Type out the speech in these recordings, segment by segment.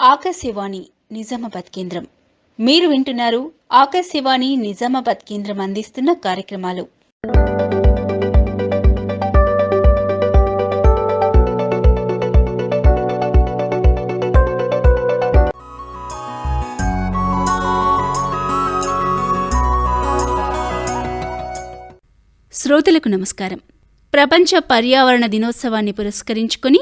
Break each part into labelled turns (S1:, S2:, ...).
S1: ఆకాశవాణి నిజామాబాద్ కేంద్రం. మీరు వింటున్నారు ఆకాశవాణి నిజామాబాద్ కేంద్రం అందిస్తున్న కార్యక్రమాలు. శ్రోతలకు నమస్కారం. ప్రపంచ పర్యావరణ దినోత్సవాన్ని పురస్కరించుకుని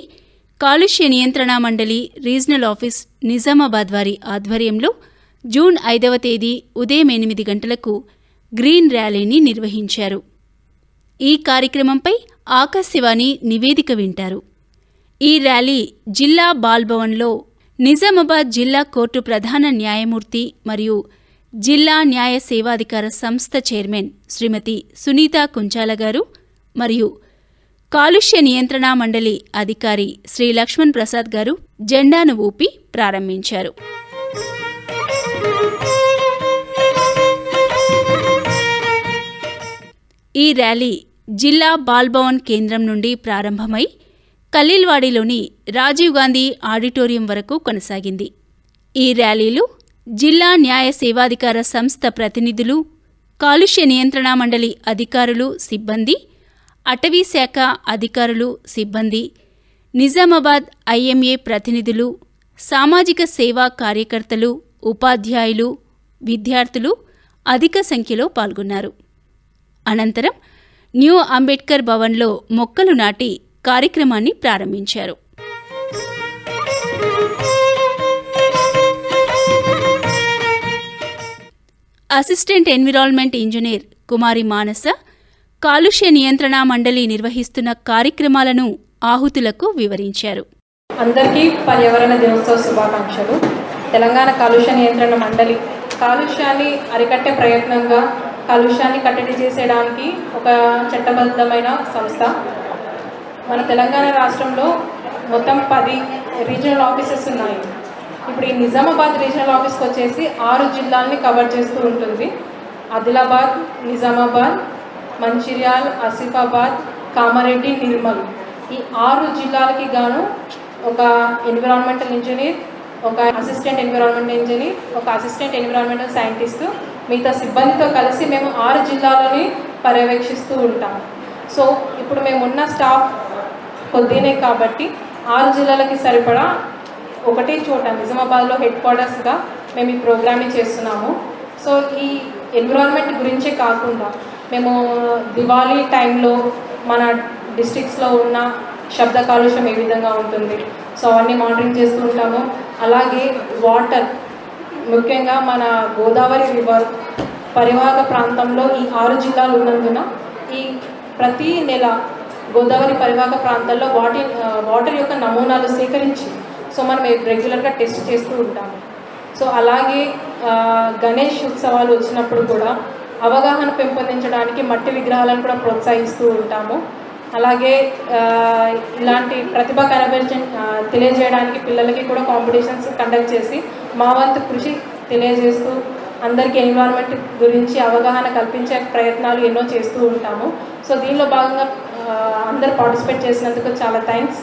S1: కాలుష్య నియంత్రణ మండలి రీజనల్ ఆఫీస్ నిజామాబాద్ వారి ఆధ్వర్యంలో జూన్ ఐదవ తేదీ ఉదయం ఎనిమిది గంటలకు గ్రీన్ ర్యాలీని నిర్వహించారు. ఈ కార్యక్రమంపై ఆకాశవాణి నివేదిక వింటారు. ఈ ర్యాలీ జిల్లా బాల్భవన్లో నిజామాబాద్ జిల్లా కోర్టు ప్రధాన న్యాయమూర్తి మరియు జిల్లా న్యాయ సేవాధికార సంస్థ చైర్మన్ శ్రీమతి సునీత కుంచాల గారు మరియు కాలుష్య నియంత్రణ మండలి అధికారి శ్రీ లక్ష్మణ్ ప్రసాద్ గారు జెండాను ఊపి ప్రారంభించారు. ఈ ర్యాలీ జిల్లా బాల్భవన్ కేంద్రం నుండి ప్రారంభమై కలీల్వాడిలోని రాజీవ్ గాంధీ ఆడిటోరియం వరకు కొనసాగింది. ఈ ర్యాలీలు జిల్లా న్యాయ సేవాధికార సంస్థ ప్రతినిధులు కాలుష్య నియంత్రణ మండలి అధికారులు సిబ్బంది అటవీ శాఖ అధికారులు సిబ్బంది నిజామాబాద్ ఐఎంఏ ప్రతినిధులు సామాజిక సేవా కార్యకర్తలు ఉపాధ్యాయులు విద్యార్థులు అధిక సంఖ్యలో పాల్గొన్నారు. అనంతరం న్యూ అంబేద్కర్ భవన్లో మొక్కలు నాటి కార్యక్రమాన్ని ప్రారంభించారు. Assistant environment engineer Kumari Manasa కాలుష్య నియంత్రణ మండలి నిర్వహిస్తున్న కార్యక్రమాలను ఆహుతులకు వివరించారు.
S2: అందరికీ పర్యావరణ దినోత్సవ శుభాకాంక్షలు. తెలంగాణ కాలుష్య నియంత్రణ మండలి కాలుష్యాన్ని అరికట్టే ప్రయత్నంగా కాలుష్యాన్ని కట్టడి చేసేయడానికి ఒక చట్టబద్ధమైన సంస్థ. మన తెలంగాణ రాష్ట్రంలో మొత్తం పది రీజనల్ ఆఫీసెస్ ఉన్నాయి. ఇప్పుడు ఈ నిజామాబాద్ రీజనల్ ఆఫీస్కి వచ్చేసి ఆరు జిల్లాల్ని కవర్ చేస్తూ ఉంటుంది. ఆదిలాబాద్ నిజామాబాద్ మంచిర్యాల్ ఆసిఫాబాద్ కామారెడ్డి నిర్మల్. ఈ ఆరు జిల్లాలకి గాను ఒక ఎన్విరాన్మెంటల్ ఇంజనీర్ ఒక అసిస్టెంట్ ఎన్విరాన్మెంటల్ ఇంజనీర్ ఒక అసిస్టెంట్ ఎన్విరాన్మెంటల్ సైంటిస్ట్ మిగతా సిబ్బందితో కలిసి మేము ఆరు జిల్లాలని పర్యవేక్షిస్తూ ఉంటాం. సో ఇప్పుడు మేము ఉన్న స్టాఫ్ కొద్దినే కాబట్టి ఆరు జిల్లాలకి సరిపడా ఒకటే చోట నిజామాబాద్లో హెడ్ క్వార్టర్స్గా మేము ఈ ప్రోగ్రామ్ని చేస్తున్నాము. సో ఈ ఎన్విరాన్మెంట్ గురించే కాకుండా మేము దివాళీ టైంలో మన డిస్ట్రిక్ట్స్లో ఉన్న శబ్ద కాలుష్యం ఏ విధంగా ఉంటుంది? సో అవన్నీ మానిటరింగ్ చేస్తూ ఉంటాము. అలాగే వాటర్ ముఖ్యంగా మన గోదావరి రివర్ పరివాహక ప్రాంతంలో ఈ ఆరు జిల్లాలు ఉన్నందున ఈ ప్రతి నెల గోదావరి పరివాహక ప్రాంతాల్లో వాటి వాటర్ యొక్క నమూనాలు సేకరించి సో మనం రెగ్యులర్గా టెస్ట్ చేస్తూ ఉంటాము. సో అలాగే గణేష్ ఉత్సవాలు వచ్చినప్పుడు కూడా అవగాహన పెంపొందించడానికి మట్టి విగ్రహాలను కూడా ప్రోత్సహిస్తూ ఉంటాము. అలాగే ఇలాంటి ప్రతిభ కనబరిచి తెలియజేయడానికి పిల్లలకి కూడా కాంపిటీషన్స్ కండక్ట్ చేసి మా వంతు కృషి తెలియజేస్తూ అందరికీ ఎన్విరాన్మెంట్ గురించి అవగాహన కల్పించే ప్రయత్నాలు ఎన్నో చేస్తూ ఉంటాము. సో దీనిలో భాగంగా అందరు పార్టిసిపేట్ చేసినందుకు చాలా థ్యాంక్స్.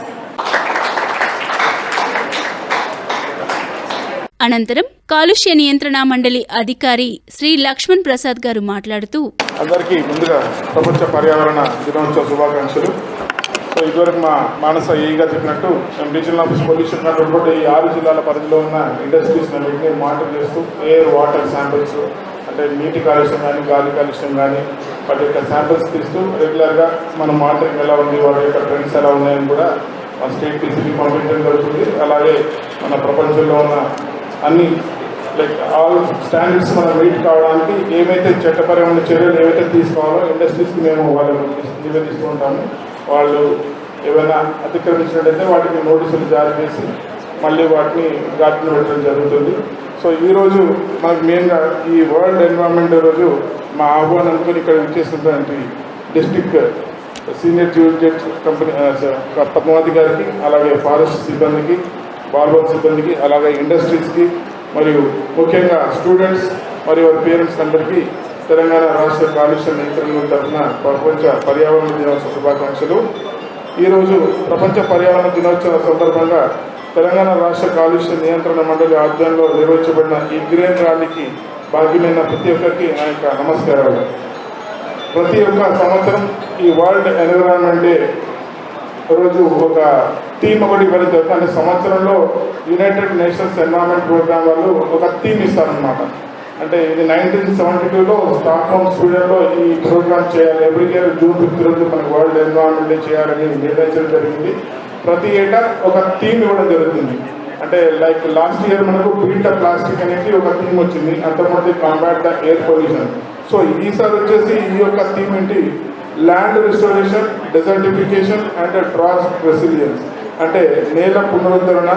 S1: అనంతరం కాలుష్య నియంత్రణ మండలి అధికారి శ్రీ లక్ష్మణ్ ప్రసాద్ గారు మాట్లాడుతూ
S3: అందరికీ ముందుగా ప్రపంచ పర్యావరణ దినోత్సవ శుభాకాంక్షలు. సో ఇదివరకు మా మానస ఏగా చెప్పినట్టు మేము regional office pollution control board ఈ ఆరు జిల్లాల పరిధిలో ఉన్న ఇండస్ట్రీస్ అన్నింటినీ మానిటర్ చేస్తూ ఎయిర్ వాటర్ శాంపిల్స్ అంటే నీటి కాలుష్యం కానీ గాలి కాలుష్యం కానీ వాటి యొక్క శాంపిల్స్ తీస్తూ రెగ్యులర్గా మనం మానిటరింగ్ ఎలా ఉంది వాటి యొక్క ట్రెండ్స్ ఎలా ఉన్నాయని కూడా మా స్టేట్ పీసీకి పంపించడం జరుగుతుంది అలాగే మన ప్రపంచంలో ఉన్న అన్ని లైక్ ఆల్ స్టాండర్డ్స్ మనం మీట్ కావడానికి ఏమైతే చట్టపరమైన చర్యలు ఏవైతే తీసుకోవాలో ఇండస్ట్రీస్కి మేము వాళ్ళు నివేదిస్తూ ఉంటాము వాళ్ళు ఏమైనా అతిక్రమించినట్టయితే వాటికి నోటీసులు జారీ చేసి మళ్ళీ వాటిని ఘాటును పెట్టడం జరుగుతుంది. సో ఈరోజు మనకు మెయిన్గా ఈ వరల్డ్ ఎన్విరాన్మెంట్ రోజు మా ఆహ్వానంతో ఇక్కడ విచ్చేసినటువంటి డిస్టిక్ సీనియర్ జ్యూరిజెట్ కంపెనీ ఆ, పద్మావతి గారికి అలాగే ఫారెస్ట్ సిబ్బందికి బార్బర్ సిబ్బందికి అలాగే ఇండస్ట్రీస్కి మరియు ముఖ్యంగా స్టూడెంట్స్ మరియు వారి పేరెంట్స్ అందరికీ తెలంగాణ రాష్ట్ర కాలుష్య నియంత్రణ తరఫున ప్రపంచ పర్యావరణ దినోత్సవ శుభాకాంక్షలు. ఈరోజు ప్రపంచ పర్యావరణ దినోత్సవ సందర్భంగా తెలంగాణ రాష్ట్ర కాలుష్య నియంత్రణ మండలి ఆధ్వర్యంలో నిర్వహించబడిన ఈ గ్రేన్ ర్యాలీకి భాగ్యమైన ప్రతి ఒక్కరికి నా యొక్క నమస్కారాలు. ప్రతి ఒక్క సంవత్సరం ఈ వరల్డ్ ఎన్విరాన్మెంట్ డే రోజు ఒక థీమ్ ఒకటి ఇవ్వడం జరుగుతుంది అంటే సంవత్సరంలో యునైటెడ్ నేషన్స్ ఎన్విరాన్మెంట్ ప్రోగ్రామ్ వాళ్ళు ఒక థీమ్ ఇస్తారనమాట అంటే ఇది నైన్టీన్ సెవెంటీ టూలో స్టాక్హోమ్ స్వీడన్లో ఈ ప్రోగ్రామ్ చేయాలి. ఎవ్రీ ఇయర్ జూన్ ఫిఫ్త్ రోజు మనకు వరల్డ్ ఎన్విరాన్మెంట్ డే చేయాలని నిర్ణయించడం జరిగింది. ప్రతి ఏటా ఒక థీమ్ ఇవ్వడం జరుగుతుంది. అంటే లైక్ లాస్ట్ ఇయర్ మనకు బీట్ ద ప్లాస్టిక్ అనేది ఒక థీమ్ వచ్చింది. అంతమంది combat the air pollution so ఈసారి వచ్చేసి ఈ యొక్క థీమ్ ఏంటి? Land restoration desertification and drought resilience అంటే నేల పునరుద్ధరణ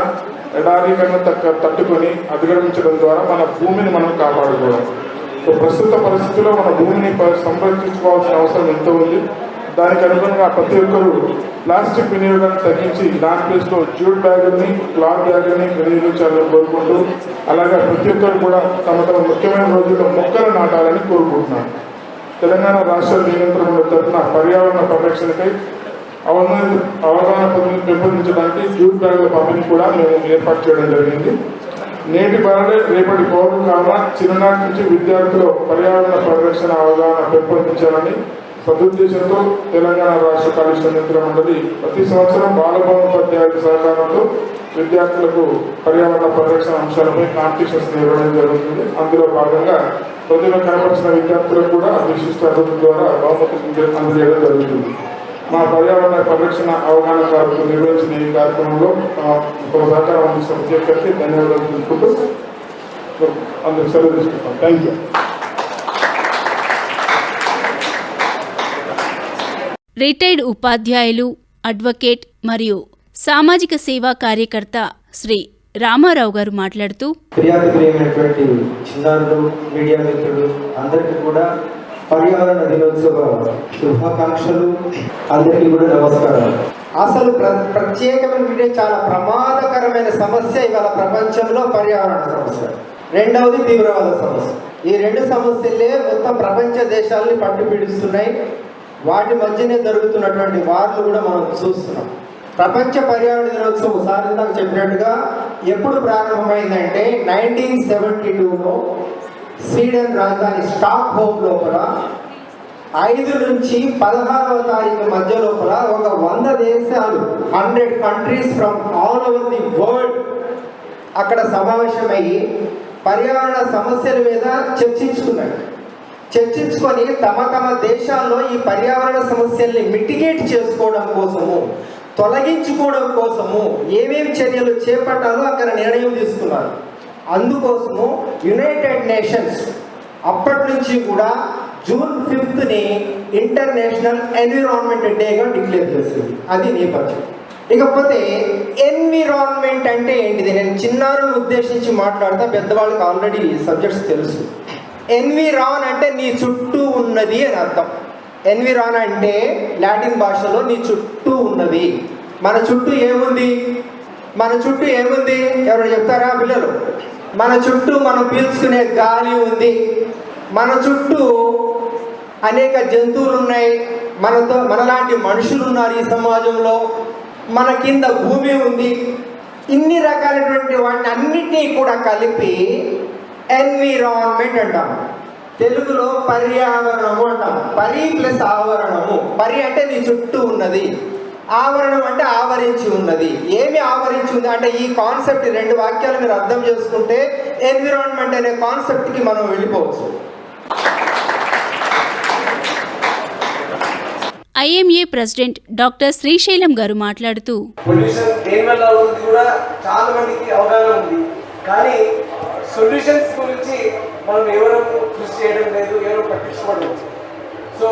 S3: ఎడారీకరణ తక్క తట్టుకొని అధిగమించడం ద్వారా మన భూమిని మనం కాపాడుకోవాలి. సో ప్రస్తుత పరిస్థితుల్లో మన భూమిని ప- సంరక్షించుకోవాల్సిన అవసరం ఎంతో ఉంది. దానికి అనుగుణంగా ప్రతి ఒక్కరూ ప్లాస్టిక్ వినియోగాన్ని తగ్గించి దాని ప్లేస్లో జ్యూట్ బ్యాగుల్ని క్లాత్ బ్యాగుల్ని వినియోగించాలని కోరుకుంటూ అలాగే ప్రతి ఒక్కరు కూడా తమ తమ ముఖ్యమైన రోజుల్లో మొక్కలు నాటాలని కోరుకుంటున్నాను తెలంగాణ రాష్ట్ర నియంత్రణ తరఫున పర్యావరణ పరిరక్షణకై అవగాహన అవగాహన పెంపొందించడానికి జ్యూట్ బ్యాగుల పంపిణీ కూడా మేము ఏర్పాటు చేయడం జరిగింది. నేటి బాలలే రేపటి పౌరులు కావున చిన్ననాటి నుంచి విద్యార్థులు పర్యావరణ పరిరక్షణ అవగాహన పెంపొందించాలని సదుద్దేశంతో తెలంగాణ రాష్ట్ర కాలుష్య నియంత్రణ మండలి ప్రతి సంవత్సరం బాలభవన్ ఉపాధ్యాయుల సహకారంతో విద్యార్థులకు పర్యావరణ పరిరక్షణ అంశాలపై కాంపిటీషన్స్ నిర్వహణ జరుగుతుంది. అందులో భాగంగా ప్రతిభ కనపరిచిన విద్యార్థులకు కూడా విశిష్ట అభివృద్ధి ద్వారా బహుమతులు అందజేయడం జరుగుతుంది. మా పర్యావరణ పరిరక్షణ అవగాహన కార్యక్రమం నిర్వహించిన ఈ కార్యక్రమంలో ఒక సహకారం అందిస్తున్న ప్రతి ఒక్కరికి ధన్యవాదాలు తెలుసుకుంటూ అందరికి సెలవు తీసుకుంటాం. థ్యాంక్ యూ
S1: రిటైర్డ్ ఉపాధ్యాయులు అడ్వకేట్ మరియు సామాజిక సేవా కార్యకర్త శ్రీ రామారావు గారు మాట్లాడుతూ
S4: ఫిర్యాదు ప్రియమైనటువంటి చిన్నారులు మీడియా మిత్రులు అందరికీ కూడా పర్యావరణ దినోత్సవ శుభాకాంక్షలు. అందరికీ కూడా నమస్కారం. అసలు ప్ర ప్రత్యేకమైన చాలా ప్రమాదకరమైన సమస్య ఇవాళ ప్రపంచంలో పర్యావరణ సమస్య. రెండవది తీవ్రవాద సమస్య. ఈ రెండు సమస్యలే మొత్తం ప్రపంచ దేశాలని పట్టు పీడిస్తున్నాయి వాటి మధ్యనే జరుగుతున్నటువంటి వార్లు కూడా మనం చూస్తున్నాం. ప్రపంచ పర్యావరణ దినోత్సవం ఒకసారి ఇందాక చెప్పినట్టుగా ఎప్పుడు ప్రారంభమైందంటే నైన్టీన్ సెవెంటీ టూలో స్వీడన్ రాజధాని స్టాక్ హోమ్ లోపల ఐదు నుంచి పదహారవ తారీఖు మధ్య లోపల ఒక వంద దేశాలు hundred countries from all over the world అక్కడ సమావేశమయ్యి పర్యావరణ సమస్యల మీద చర్చించుకున్నాయి చర్చించుకొని తమ తమ దేశాల్లో ఈ పర్యావరణ సమస్యల్ని మిటిగేట్ చేసుకోవడం కోసము తొలగించుకోవడం కోసము ఏమేమి చర్యలు చేపట్టాలో అక్కడ నిర్ణయం తీసుకున్నారు. అందుకోసము యునైటెడ్ నేషన్స్ అప్పటి నుంచి కూడా జూన్ ఫిఫ్త్ని ఇంటర్నేషనల్ ఎన్విరాన్మెంట్ డేగా డిక్లేర్ చేసింది. అది నేపథ్యం ఇకపోతే ఎన్విరాన్మెంట్ అంటే ఏంటిది? నేను చిన్నారులను ఉద్దేశించి మాట్లాడతా పెద్దవాళ్ళకి ఆల్రెడీ సబ్జెక్ట్స్ తెలుసు. ఎన్విరాన్ అంటే నీ చుట్టూ ఉన్నది అని అర్థం. ఎన్విరాన్ అంటే లాటిన్ భాషలో నీ చుట్టూ ఉన్నది. మన చుట్టూ ఏముంది? మన చుట్టూ ఏముంది? ఎవరు చెప్తారా పిల్లలు? మన చుట్టూ మనం పీల్చుకునే గాలి ఉంది. మన చుట్టూ అనేక జంతువులు ఉన్నాయి. మనతో మనలాంటి మనుషులు ఉన్నారు ఈ సమాజంలో. మన కింద భూమి ఉంది. ఇన్ని రకాలైనటువంటి వాటిని అన్నిటినీ కూడా కలిపి ఎన్విరాన్మెంట్ అంటాం. తెలుగులో పర్యావరణము అంటాం. పరి ప్లస్ ఆవరణము. పరి అంటే నీ చుట్టూ ఉన్నది. ఆవరణం అంటే ఆవరించి ఉన్నది. ఏమి ఆవరించి ఉంది? అంటే ఈ కాన్సెప్ట్ రెండు వాక్యాలు మీరు అర్థం చేసుకుంటే ఎన్విరాన్మెంట్ అనే కాన్సెప్ట్కి మనం వెళ్ళిపోవచ్చు.
S1: ఐఎంఏ ప్రెసిడెంట్ డాక్టర్ శ్రీశైలం గారు మాట్లాడుతూ
S5: పొల్యూషన్ దేని వల్ల అవుతుంది కూడా చాలా మందికి అవగాహన ఉంది. కానీ సొల్యూషన్స్ గురించి మనం ఎవరు కృషి చేయడం లేదు ఎవరు పట్టించుకోవడం సో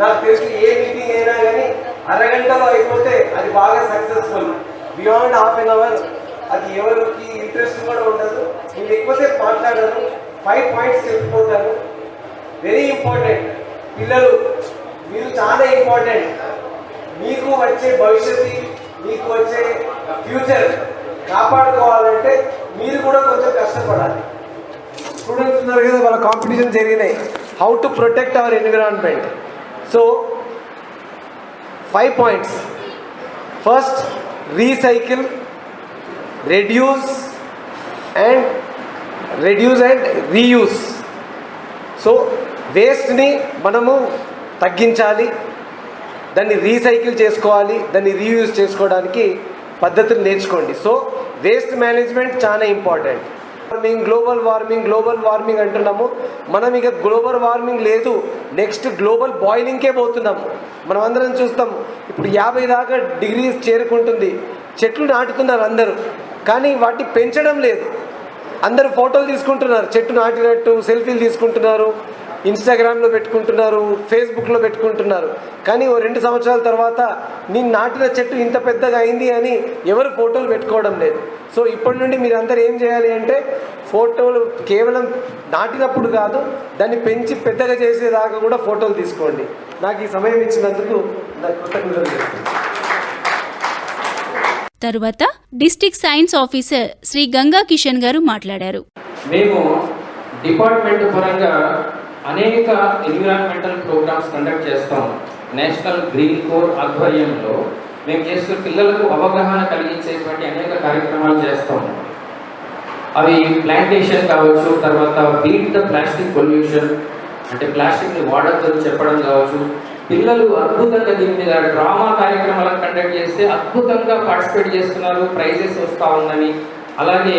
S5: నాకు తెలిసి ఏ మీటింగ్ అయినా కానీ అరగంటలో అయిపోతే అది బాగా successful beyond half an hour అది ఎవరికి ఇంట్రెస్ట్ కూడా ఉండదు. నేను ఎక్కువసేపు మాట్లాడను ఫైవ్ పాయింట్స్ చెప్పుకుంటాను వెరీ ఇంపార్టెంట్ పిల్లలు మీరు చాలా ఇంపార్టెంట్ మీకు వచ్చే భవిష్యత్తు మీకు వచ్చే ఫ్యూచర్ కాపాడుకోవాలంటే మీరు కూడా కొంచెం కష్టపడాలి. స్టూడెంట్స్ ఉన్నారు కదా వాళ్ళ కాంపిటీషన్ జరిగినాయి. How to protect our environment so five points first recycle reduce and reduce and reuse so వేస్ట్ని మనము తగ్గించాలి దాన్ని రీసైకిల్ చేసుకోవాలి దాన్ని రీయూజ్ చేసుకోవడానికి పద్ధతులు నేర్చుకోండి. సో వేస్ట్ మేనేజ్మెంట్ చాలా important warming global warming global warming అంటున్నాము. మనం ఇక గ్లోబల్ వార్మింగ్ లేదు. నెక్స్ట్ గ్లోబల్ బాయిలింగ్కే పోతున్నాము. మనం అందరం చూస్తాం. ఇప్పుడు యాభై దాకా డిగ్రీస్ చేరుకుంటుంది. చెట్లు నాటుతున్నారు అందరూ. కానీ వాటిని పెంచడం లేదు. అందరూ ఫోటోలు తీసుకుంటున్నారు. చెట్టు నాటినట్టు సెల్ఫీలు తీసుకుంటున్నారు. ఇన్స్టాగ్రామ్లో పెట్టుకుంటున్నారు. ఫేస్బుక్లో పెట్టుకుంటున్నారు. కానీ ఓ రెండు సంవత్సరాల తర్వాత నేను నాటిన చెట్టు ఇంత పెద్దగా అయింది అని ఎవరు ఫోటోలు పెట్టుకోవడం లేదు. సో ఇప్పటి నుండి మీరు అందరు ఏం చేయాలి అంటే ఫోటోలు కేవలం నాటినప్పుడు కాదు దాన్ని పెంచి పెద్దగా చేసేదాకా కూడా ఫోటోలు తీసుకోండి. నాకు ఈ సమయం ఇచ్చినందుకు నాకు కృతజ్ఞతలు చెప్తున్నాను.
S1: తరువాత district science officer Shri Ganga Kishan గారు మాట్లాడారు.
S6: మేము డిపార్ట్మెంట్ పరంగా అనేక ఎన్విరాన్మెంటల్ ప్రోగ్రామ్స్ కండక్ట్ చేస్తాం నేషనల్ గ్రీన్ కోర్ ఆధ్వర్యంలో మేము చేస్తున్న పిల్లలకు అవగాహన కలిగించేటువంటి అనేక కార్యక్రమాలు చేస్తాం అవి ప్లాంటేషన్ కావచ్చు తర్వాత బీట్ ద ప్లాస్టిక్ పొల్యూషన్ అంటే ప్లాస్టిక్ని వాడద్దని చెప్పడం కావచ్చు. పిల్లలు అద్భుతంగా దీని మీద డ్రామా కార్యక్రమాలను కండక్ట్ చేస్తే అద్భుతంగా పార్టిసిపేట్ చేస్తున్నారు ప్రైజెస్ వస్తూ ఉందని. అలాగే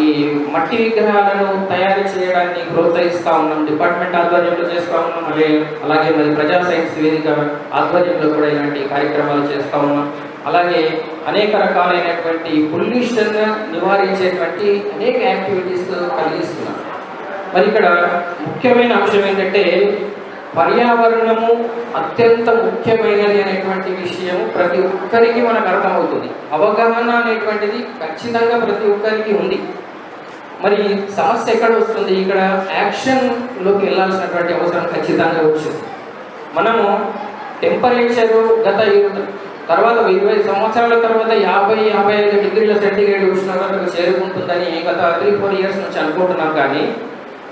S6: ఈ మట్టి విగ్రహాలను తయారు చేయడాన్ని ప్రోత్సహిస్తూ ఉన్నాం డిపార్ట్మెంట్ ఆధ్వర్యంలో చేస్తూ ఉన్నాం అలాగే అలాగే మరి ప్రజా సైన్స్ వేదిక ఆధ్వర్యంలో కూడా ఇలాంటి కార్యక్రమాలు చేస్తూ ఉన్నాం. అలాగే అనేక రకాలైనటువంటి పొల్యూషన్ నివారించేటువంటి అనేక యాక్టివిటీస్ కలిగిస్తున్నాం. మరి ఇక్కడ ముఖ్యమైన అంశం ఏంటంటే పర్యావరణము అత్యంత ముఖ్యమైనది అనేటువంటి విషయం ప్రతి ఒక్కరికి మనకు అర్థమవుతుంది. అవగాహన అనేటువంటిది ఖచ్చితంగా ప్రతి ఒక్కరికి ఉంది. మరి సమస్య ఎక్కడ వస్తుంది? ఇక్కడ యాక్షన్లోకి వెళ్ళాల్సినటువంటి అవసరం ఖచ్చితంగా వచ్చింది. మనము టెంపరేచరు గత తర్వాత ఇరవై సంవత్సరాల తర్వాత యాభై యాభై ఐదు డిగ్రీల సెంటిగ్రేడ్ ఉష్ణోగ్రతకు చేరుకుంటుందని గత త్రీ ఫోర్ ఇయర్స్ నుంచి అనుకుంటున్నాం కానీ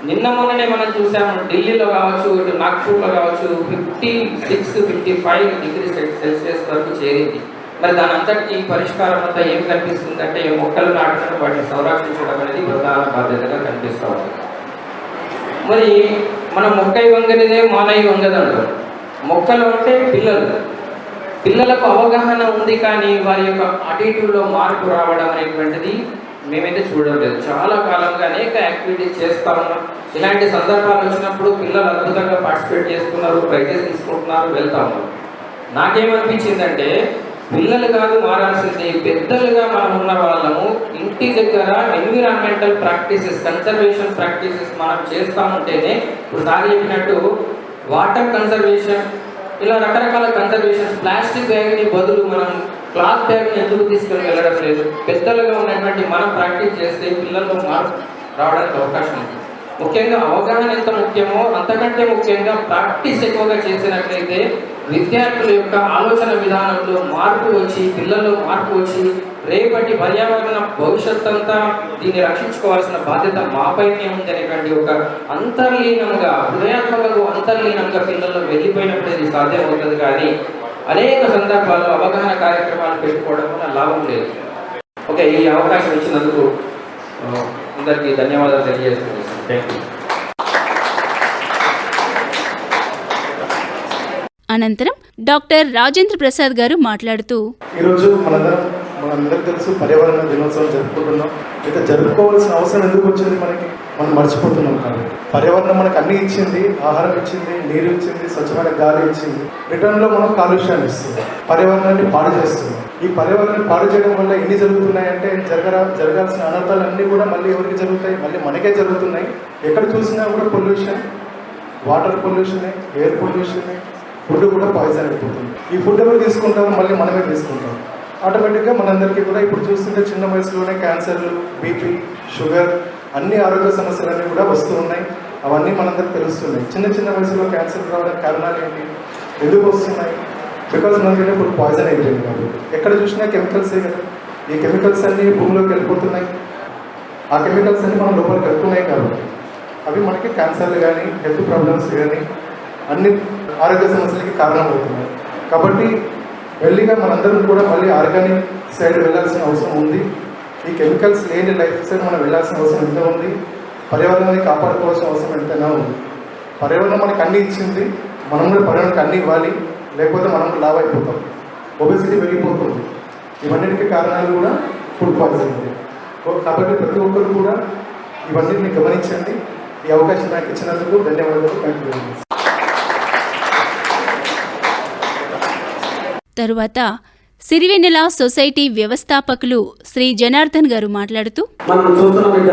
S6: నిన్న మొన్ననే మనం చూసాము ఢిల్లీలో కావచ్చు ఇటు నాగ్పూర్లో కావచ్చు fifty six fifty five degree Celsius వరకు చేరింది. మరి దాని అంతటికి పరిష్కారం అంతా ఏం కనిపిస్తుంది అంటే మొక్కలు నాటడం వాటిని సంరక్షించడం అనేది ప్రధాన బాధ్యతగా కనిపిస్తూ ఉంది. మరి మనం మొక్కై వంగనిదే మానై వంగదంటారు. మొక్కలు అంటే పిల్లలు. పిల్లలకు అవగాహన ఉంది కానీ వారి యొక్క అటిట్యూడ్లో మార్పు రావడం అనేటువంటిది మేమైతే చూడడం లేదు. చాలా కాలంగా అనేక యాక్టివిటీస్ చేస్తా ఉన్నాం. ఇలాంటి సందర్భాలు వచ్చినప్పుడు పిల్లలు అద్భుతంగా పార్టిసిపేట్ చేస్తున్నారు ప్రైజెస్ తీసుకుంటున్నారు వెళ్తా ఉన్నారు నాకేమనిపించిందంటే పిల్లలు కాదు మారాల్సింది పెద్దలుగా మనం ఉన్న వాళ్ళము ఇంటి దగ్గర ఎన్విరాన్మెంటల్ ప్రాక్టీసెస్ కన్సర్వేషన్ ప్రాక్టీసెస్ మనం చేస్తా ఉంటేనే ఇప్పుడు సారి చెప్పినట్టు వాటర్ కన్సర్వేషన్ ఇలా రకరకాల కన్సర్వేషన్స్ ప్లాస్టిక్ బ్యాగ్ని బదులు మనం క్లాస్ బ్యాగ్ని ఎందుకు తీసుకుని వెళ్ళడం లేదు? పెద్దలుగా ఉన్నటువంటి మనం ప్రాక్టీస్ చేస్తే పిల్లల్లో మార్పు రావడానికి అవకాశం ఉంది. ముఖ్యంగా అవగాహన ఎంత ముఖ్యమో అంతకంటే ముఖ్యంగా ప్రాక్టీస్ ఎక్కువగా చేసినట్లయితే విద్యార్థుల యొక్క ఆలోచన విధానంలో మార్పు వచ్చి పిల్లల్లో మార్పు వచ్చి రేపటి పర్యావరణ భవిష్యత్ అంతా దీన్ని రక్షించుకోవాల్సిన బాధ్యత మాపైనే ఉంది అనేటువంటి ఒక అంతర్లీనంగా హృదయాత్మకకు అంతర్లీనంగా పిల్లల్లో వెళ్ళిపోయినప్పుడు ఇది సాధ్యమవుతుంది కానీ అనేక సందర్భాల్లో అవగాహన కార్యక్రమాలు పెట్టుకోవడం వల్ల లాభం లేదు. ఓకే ఈ అవకాశం ఇచ్చినందుకు అందరికీ ధన్యవాదాలు తెలియజేస్తున్నాను. థ్యాంక్ యూ
S1: అనంతరం డాక్టర్ రాజేంద్ర ప్రసాద్ గారు మాట్లాడుతూ
S7: ఈరోజు మనందరం మనందరికీ తెలుసు పర్యావరణ దినోత్సవం జరుపుకుంటున్నాం. అయితే జరుపుకోవాల్సిన అవసరం ఎందుకు వచ్చింది మనకి? మనం మర్చిపోతున్నాం కాబట్టి పర్యావరణం మనకు అన్ని ఇచ్చింది ఆహారం ఇచ్చింది నీరు ఇచ్చింది స్వచ్ఛమైన గాలి ఇచ్చింది. రిటర్న్లో మనం కాలుష్యాన్ని ఇస్తుంది పర్యావరణాన్ని పాడు చేస్తుంది ఈ పర్యావరణాన్ని పాడు చేయడం వల్ల ఎన్ని జరుగుతున్నాయంటే జరగరా జరగాల్సిన అనర్థాలు అన్నీ కూడా మళ్ళీ ఎవరికి జరుగుతాయి? మళ్ళీ మనకే జరుగుతున్నాయి. ఎక్కడ చూసినా కూడా pollution. Water pollution air pollution. Food కూడా పాయిజన్ అయిపోతుంది. ఈ ఫుడ్ ఎవరు తీసుకుంటారు? మళ్ళీ మనమే తీసుకుంటాం. ఆటోమేటిక్గా మనందరికీ కూడా ఇప్పుడు చూస్తుంటే చిన్న వయసులోనే క్యాన్సర్లు బీపీ షుగర్ అన్ని ఆరోగ్య సమస్యలన్నీ కూడా వస్తూ ఉన్నాయి. అవన్నీ మనందరికి తెలుస్తున్నాయి. చిన్న చిన్న వయసులో క్యాన్సర్ రావడానికి కారణాలు ఏంటి? ఎందుకు వస్తున్నాయి? బికాజ్ మనకి ఇప్పుడు పాయిజన్ అయిపోయింది కాబట్టి ఎక్కడ చూసినా కెమికల్సే కదా. ఈ కెమికల్స్ అన్నీ భూమిలోకి వెళ్ళిపోతున్నాయి. ఆ కెమికల్స్ అన్ని మనం లోపలికి వెళ్తున్నాయి కాబట్టి. అవి మనకి క్యాన్సర్లు కానీ హెల్త్ ప్రాబ్లమ్స్ కానీ అన్ని ఆరోగ్య సమస్యలకి కారణమవుతున్నాయి. కాబట్టి వెళ్ళిగా మనందరం కూడా మళ్ళీ ఆర్గానిక్ సైడ్ వెళ్ళాల్సిన అవసరం ఉంది. ఈ కెమికల్స్ లేని లైఫ్ స్టైల్ మనం వెళ్ళాల్సిన అవసరం ఎంత ఉంది? పర్యావరణాన్ని కాపాడుకోవాల్సిన అవసరం ఎంతైనా ఉంది. పర్యావరణం మనకి అన్ని ఇచ్చింది మనం కూడా పర్యావరణకు అన్ని ఇవ్వాలి లేకపోతే మనం లావ్ అయిపోతాం ఒబెసిటీ పెరిగిపోతుంది. ఇవన్నిటికి కారణాలు కూడా ఫుడ్ పాయిజనింగ్ కాబట్టి ప్రతి ఒక్కరు కూడా ఇవన్నిటిని గమనించండి. ఈ అవకాశం నాకు ఇచ్చినందుకు ధన్యవాదాలు. థ్యాంక్ యూ
S1: తరువాత సిరివెన్నెల సొసైటీ వ్యవస్థాపకులు శ్రీ జనార్దన్ గారు మాట్లాడుతూ
S8: మనం చూస్తున్న ఈ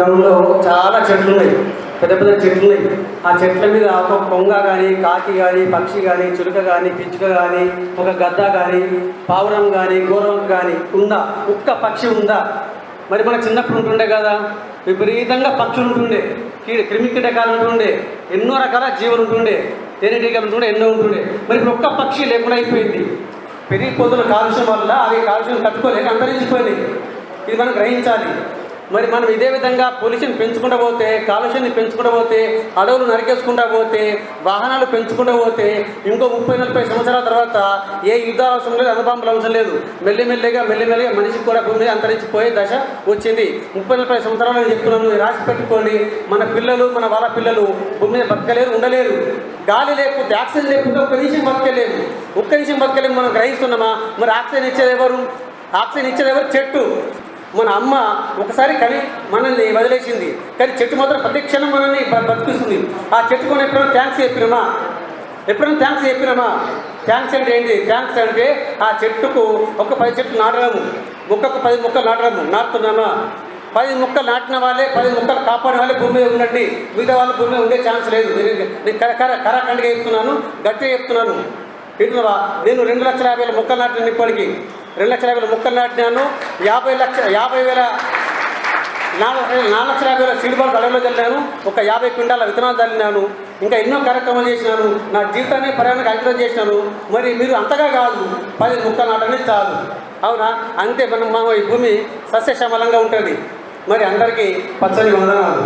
S8: చాలా చెట్లు ఉన్నాయి పెద్ద పెద్ద చెట్లు ఉన్నాయి ఆ చెట్ల మీద ఒక కొంగ కానీ కాకి కానీ పక్షి కానీ చురుక కానీ పిచ్చుక కానీ ఒక గద్ద కానీ పావురం కానీ గౌరవం కానీ ఉందా? ఒక్క పక్షి ఉందా? మరి మన చిన్నప్పుడు ఉంటుండే కదా. విపరీతంగా పక్షులు ఉంటుండే. క్రిమికీటకాలు క్రిమి కీటకాలు ఉంటుండే. ఎన్నో రకాల జీవులు ఉంటుండే. తేనెటీగలు ఉంటుండే ఎన్నో ఉంటుండే. మరి ఒక్క పక్షి లేకుండా అయిపోయింది. పెరిగిపోతున్న కాలుష్యం వల్ల అవి కాలుష్యం తట్టుకోలేక అంతరించిపోయినాయి. ఇది మనం గ్రహించాలి. మరి మనం ఇదే విధంగా పొల్యూషన్ పెంచుకుంటూ పోతే కాలుష్యాన్ని పెంచుకుంటూ పోతే అడవులు నరికేసుకుంటూ పోతే వాహనాలు పెంచుకుంటూ పోతే ఇంకో ముప్పై నలభై సంవత్సరాల తర్వాత ఏ యుద్ధాలు అవసరం లేదు అనుభవం అవసరం లేదు. మెల్లిమెల్లిగా మెల్లిమెల్లిగా మనిషికి కూడా భూమి అంతరించిపోయే దశ వచ్చింది. ముప్పై నలభై సంవత్సరాలు నేను చెప్తున్నాను రాసి పెట్టుకోండి. మన పిల్లలు మన వాళ్ళ పిల్లలు భూమి మీద బతకలేరు ఉండలేరు. గాలి లేకపోతే ఆక్సిజన్ లేకపోతే ఒక్క నిమిషం బతకలేము. ఒక్క నిమిషం బతకలేము మనం గ్రహిస్తున్నామా? మరి ఆక్సిజన్ ఇచ్చేది ఎవరు? ఆక్సిజన్ ఇచ్చేది ఎవరు? చెట్టు. మన అమ్మ ఒకసారి కని మనల్ని వదిలేసింది. కానీ చెట్టు మాత్రం ప్రతి క్షణం మనల్ని బ- బతికిస్తుంది. ఆ చెట్టు కొని ఎప్పుడైనా థ్యాంక్స్ చెప్పినామా? ఎప్పుడైనా థ్యాంక్స్ చెప్పినామా? థ్యాంక్స్ అంటే ఏంటి? థ్యాంక్స్ అంటే ఆ చెట్టుకు ఒక పది చెట్లు నాటడము. ఒక్కొక్క పది మొక్కలు నాటడము. నాటుతున్నామా? పది మొక్కలు నాటిన వాళ్ళే పది మొక్కలు కాపాడిన వాళ్ళే భూమి మీద ఉండండి. మిగతా వాళ్ళ భూమి ఉండే ఛాన్స్ లేదు. నేను కర కర కరాఖండ్గా చెప్తున్నాను గట్టిగా చెప్తున్నాను. వింటున్నావా నేను రెండు లక్షల యాభై వేల మొక్కలు నాటిన ఇప్పటికీ. రెండు లక్షల యాభై ముక్కలు మొక్కలు నాటినాను యాభై లక్ష యాభై వేల నాలుగు నాలుగు లక్షల యాభై వేల సీడ్ బాల్ కళలో చల్లాను ఒక యాభై క్వింటాల విత్తనాలు చల్లినాను ఇంకా ఎన్నో కార్యక్రమాలు చేసినాను నా జీవితాన్ని పర్యావరణానికి అంకితం చేసినాను మరి మీరు అంతగా కాదు పది ముక్కలు నాటనే చాలు. అవునా? అంతే మనం మా ఈ భూమి సస్యశ్యామలంగా ఉంటుంది. మరి అందరికీ పచ్చని వందనాలు.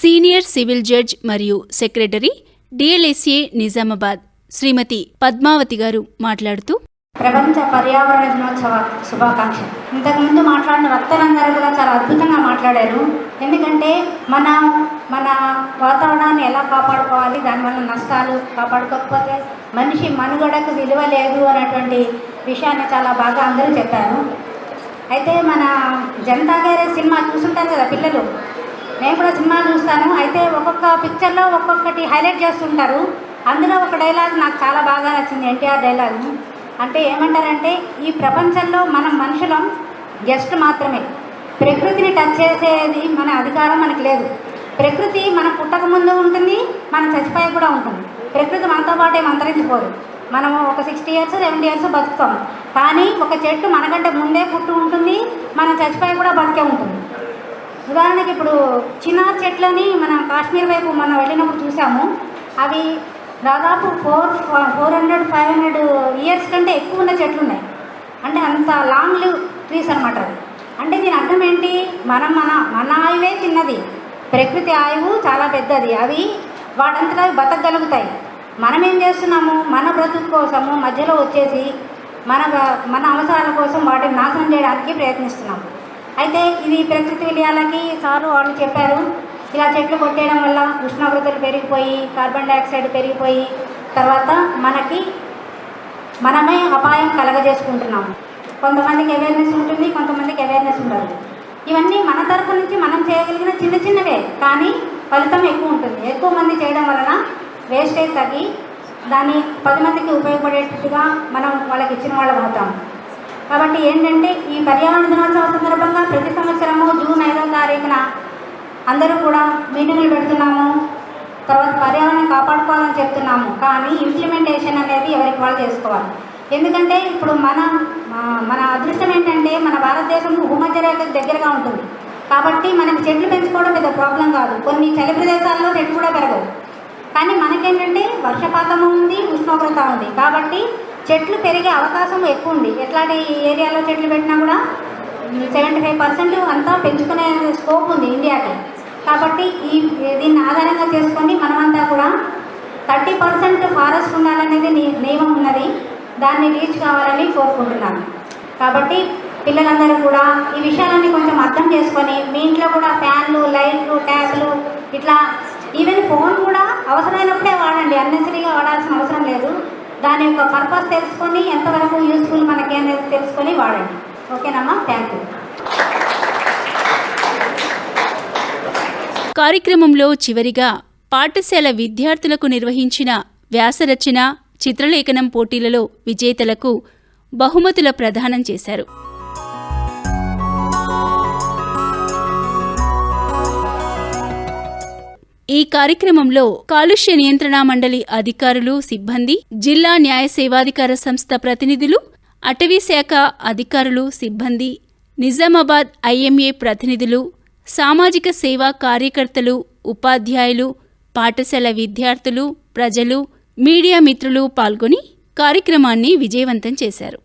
S1: సీనియర్ సివిల్ జడ్జ్ మరియు సెక్రటరీ డిఎల్ఎస్ఏ నిజామాబాద్. శ్రీమతి పద్మావతి గారు మాట్లాడుతూ
S9: ప్రపంచ పర్యావరణ దినోత్సవ శుభాకాంక్షలు. ఇంతకుముందు మాట్లాడిన రక్తరంగారు కూడా చాలా అద్భుతంగా మాట్లాడారు. ఎందుకంటే మన మన వాతావరణాన్ని ఎలా కాపాడుకోవాలి దానివల్ల నష్టాలు కాపాడుకోకపోతే మనిషి మనుగడకు విలువ లేదు అనేటువంటి విషయాన్ని చాలా బాగా అందరూ చెప్పారు. అయితే మన జనతా గారే సినిమా చూస్తుంటారు కదా పిల్లలు. నేను కూడా సినిమా చూస్తాను. అయితే ఒక్కొక్క పిక్చర్లో ఒక్కొక్కటి హైలైట్ చేస్తుంటారు. అందులో ఒక డైలాగ్ నాకు చాలా బాగా నచ్చింది ఎన్టీఆర్ డైలాగ్. అంటే ఏమంటారంటే ఈ ప్రపంచంలో మనం మనుషులం గెస్ట్ మాత్రమే. ప్రకృతిని టచ్ చేసేది మన అధికారం మనకి లేదు. ప్రకృతి మన పుట్టక ముందు ఉంటుంది మనం చచ్చిపోయి కూడా ఉంటుంది. ప్రకృతి మనతో పాటు ఏం అంతరించిపోదు మనం ఒక సిక్స్టీ ఇయర్స్ సెవెంటీ ఇయర్స్ బతుకుతాం. కానీ ఒక చెట్టు మనకంటే ముందే పుట్టు ఉంటుంది మనం చచ్చిపోయి కూడా బతికే ఉంటుంది. ఉదాహరణకి ఇప్పుడు చిన్నారు చెట్లని మనం కాశ్మీర్ వైపు మనం వెళ్ళినప్పుడు చూసాము. అవి దాదాపు four four hundred five hundred years కంటే ఎక్కువ ఉన్న చెట్లు ఉన్నాయి. అంటే అంత లాంగ్ లివ్ ట్రీస్ అనమాట అవి. అంటే దీని అర్థం ఏంటి? మన మన మన ఆయువే చిన్నది. ప్రకృతి ఆయువు చాలా పెద్దది. అవి వాటంతటా అవి బతకగలుగుతాయి. మనం ఏం చేస్తున్నాము? మన బ్రతుకు కోసము మధ్యలో వచ్చేసి మన మన అవసరాల కోసం వాటిని నాశనం చేయడానికి ప్రయత్నిస్తున్నాం అయితే ఇది ప్రకృతి విలయాలకి సారు వాళ్ళు చెప్పారు. ఇలా చెట్లు కొట్టేయడం వల్ల ఉష్ణోగ్రతలు పెరిగిపోయి కార్బన్ డైఆక్సైడ్ పెరిగిపోయి తర్వాత మనకి మనమే అపాయం కలగజేసుకుంటున్నాము కొంతమందికి అవేర్నెస్ ఉంటుంది కొంతమందికి అవేర్నెస్ ఉండదు. ఇవన్నీ మన తరపు నుంచి మనం చేయగలిగిన చిన్న చిన్నవే కానీ ఫలితం ఎక్కువ ఉంటుంది. ఎక్కువ మంది చేయడం వలన వేస్టేజ్ తగ్గి దాన్ని పది మందికి ఉపయోగపడేటట్టుగా మనం వాళ్ళకి ఇచ్చిన వాళ్ళం అవుతాం. కాబట్టి ఏంటంటే ఈ పర్యావరణ దినోత్సవ సందర్భంగా ప్రతి సంవత్సరము జూన్ ఐదవ తారీఖున అందరూ కూడా మీటింగ్లు పెడుతున్నాము. తర్వాత పర్యావరణం కాపాడుకోవాలని చెప్తున్నాము. కానీ ఇంప్లిమెంటేషన్ అనేది ఎవరికి వాళ్ళు చేసుకోవాలి. ఎందుకంటే ఇప్పుడు మన మన అదృష్టం ఏంటంటే మన భారతదేశం భూమధ్య రేఖకు దగ్గరగా ఉంటుంది. కాబట్టి మనకి చెట్లు పెంచుకోవడం పెద్ద ప్రాబ్లం కాదు. కొన్ని చలి ప్రదేశాల్లో చెట్లు కూడా పెరగవు. కానీ మనకేంటంటే వర్షపాతం ఉంది ఉష్ణోగ్రత ఉంది. కాబట్టి చెట్లు పెరిగే అవకాశం ఎక్కువ ఉంది. ఎట్లాంటి ఏరియాలో చెట్లు పెట్టినా కూడా సెవెంటీ ఫైవ్ పర్సెంట్ అంతా పెంచుకునే స్కోప్ ఉంది ఇండియాకి. కాబట్టి ఈ దీన్ని ఆధారంగా చేసుకొని మనమంతా కూడా థర్టీ పర్సెంట్ ఫారెస్ట్ ఉండాలనేది ని- నియమం ఉన్నది. దాన్ని రీచ్ కావాలని కోరుకుంటున్నాను కాబట్టి పిల్లలందరూ కూడా ఈ విషయాలన్నీ కొంచెం అర్థం చేసుకొని మీ ఇంట్లో కూడా ఫ్యాన్లు లైట్లు ట్యాబ్లు ఇట్లా ఈవెన్ ఫోన్ కూడా అవసరమైనప్పుడే వాడండి. అన్నెసరీగా వాడాల్సిన అవసరం లేదు. దాని యొక్క పర్పస్ తెలుసుకొని ఎంతవరకు యూస్ఫుల్ మనకి అనేది తెలుసుకొని వాడండి. ఓకేనమ్మా? థ్యాంక్ యూ
S1: కార్యక్రమంలో చివరిగా పాఠశాల విద్యార్థులకు నిర్వహించిన వ్యాసరచన చిత్రలేఖనం పోటీలలో విజేతలకు బహుమతుల ప్రదానం చేశారు. ఈ కార్యక్రమంలో కాలుష్య నియంత్రణ మండలి అధికారులు సిబ్బంది జిల్లా న్యాయ సేవాధికార సంస్థ ప్రతినిధులు అటవీ శాఖ అధికారులు సిబ్బంది నిజామాబాద్ ఐఎంఏ ప్రతినిధులు సామాజిక సేవా కార్యకర్తలు ఉపాధ్యాయులు పాఠశాల విద్యార్థులు ప్రజలు మీడియా మిత్రులు పాల్గొని కార్యక్రమాన్ని విజయవంతం చేశారు.